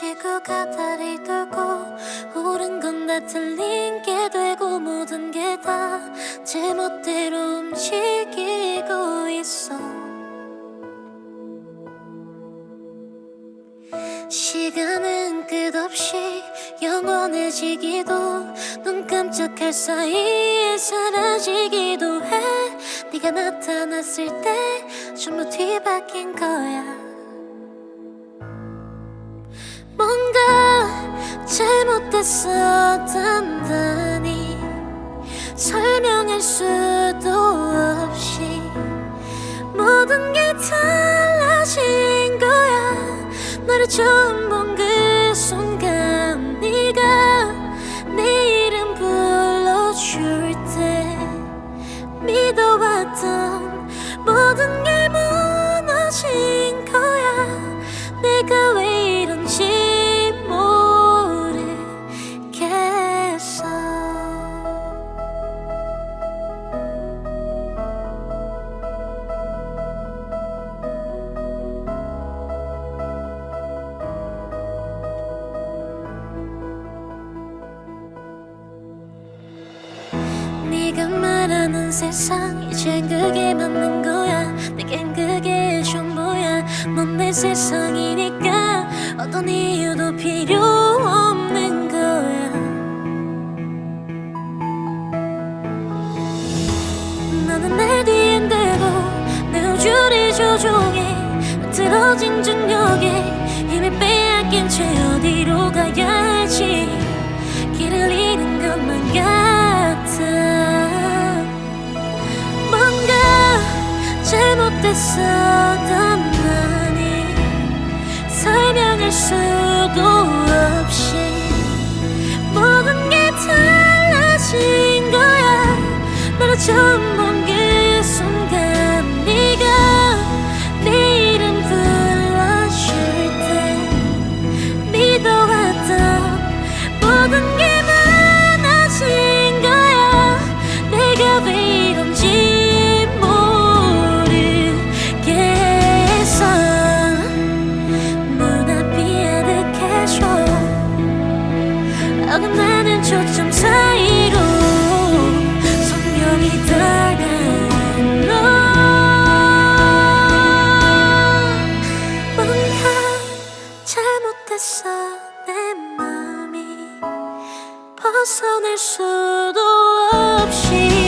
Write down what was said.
지구가 달을 돌고 옳은 건 다 틀린 게 되고 모든 게 다 제멋대로 움직이고 있어. 시간은 끝없이 영원해지기도 눈 깜짝할 사이에 사라지기도 해. 네가 나타났을 때 전부 뒤바뀐 거야 단단히 설명할 수도 없이 모든 게 달라진 거야. 너를 처음 본 네가 말하는 세상 이젠 그게 맞는 거야. 내겐 그게 전부야 넌 내 세상이니까 어떤 이유도 필요 없는 거야. 너는 내 뒤엔 대고 내 우주를 조종해. 틀어진 중력에 힘을 빼앗긴 채 어디로 가야 할지. 길을 잃은 것만 같아 잘못됐어 단단히 설명할 수도 없이 어긋나는 초점 사이로 성령이 다가간 너 뭔가 잘못했어 내 맘이 벗어날 수도 없이.